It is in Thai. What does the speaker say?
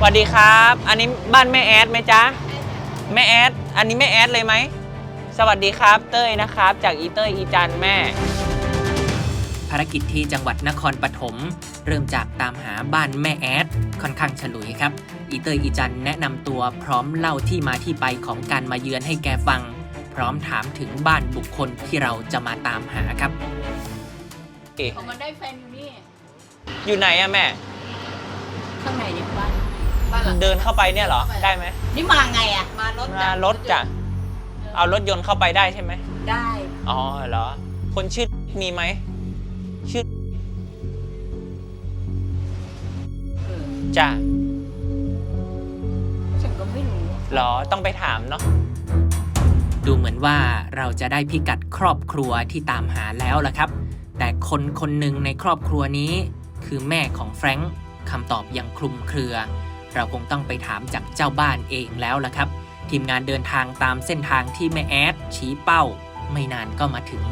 สวัสดีครับ อันนี้บ้านแม่แอดไหมจ๊ะ แม่แอด อันนี้แม่แอดเลยไหม สวัสดีครับ เต้ยนะครับ จากอีเต้ยอีจันแม่ ภารกิจที่จังหวัดนครปฐมเริ่มจากตามหาบ้านแม่แอด ค่อนข้างฉลุยครับ อีเตอร์อีจันแนะนำตัวพร้อมเล่าที่มาที่ไปของการมาเยือนให้แกฟัง พร้อมถามถึงบ้านบุคคลที่เราจะมาตามหาครับพอมันได้แฟนอยู่นี่ อยู่ไหนอะแม่ ข้างในเนี่ยบ้าน บ้านหลังเดินเข้าไปเนี่ยเหรอ ได้ไหมนี่มาไงอะ มารถมารถจ้ะ เอารถยนต์เข้าไปได้ใช่ไหม ได้อ๋อเหรอ คนชื่อมีไหม ชื่อเออจ้ะฉันก็ไม่รู้ เหรอ ต้องไปถามเนาะ ดูเหมือนว่าเราจะได้พิกัดครอบครัวที่ตามหาแล้วล่ะครับ แต่คนคนหนึ่งในครอบครัวนี้ คือแม่ของแฟรงค์คำตอบยังคลุมเครือ เราคงต้องไปถามจากเจ้าบ้านเองแล้วล่ะครับ ทีมงานเดินทางตามเส้นทางที่แม่แอดชี้เป้า ไม่นานก็มาถึง